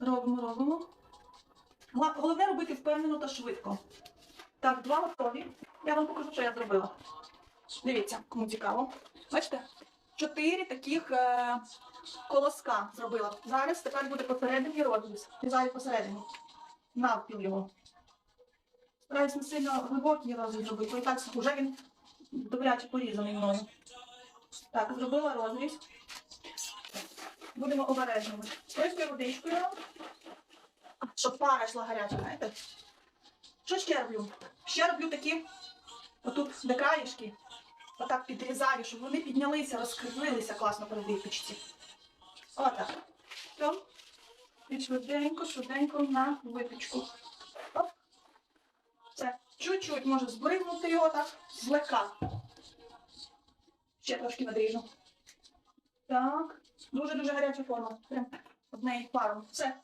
Робимо, робимо. Головне робити впевнено та швидко. Так, два готові. Я вам покажу, що я зробила. Дивіться, кому цікаво. Бачите? Чотири таких е, колоска зробила. Зараз тепер буде посередині розріз. Різаю посередині. Навпіл його. Стараюсь не сильно глибокий розріз робити, бо і так вже він добряче порізаний мною. Так, зробила розріз. Будемо обережними. Ось водичкою, щоб пара йшла гаряча, знаєте. Що ще роблю? Ще роблю такі, отут де краєшки, отак підрізаю, щоб вони піднялися, розкривилися класно при випічці. Отак. Все. І швиденько, швиденько на випічку. Оп. Все. Чуть-чуть може збригнути його так, злегка. Ще трошки надріжу. Так. Дуже-дуже гаряча форма. Прям одне пару. Все.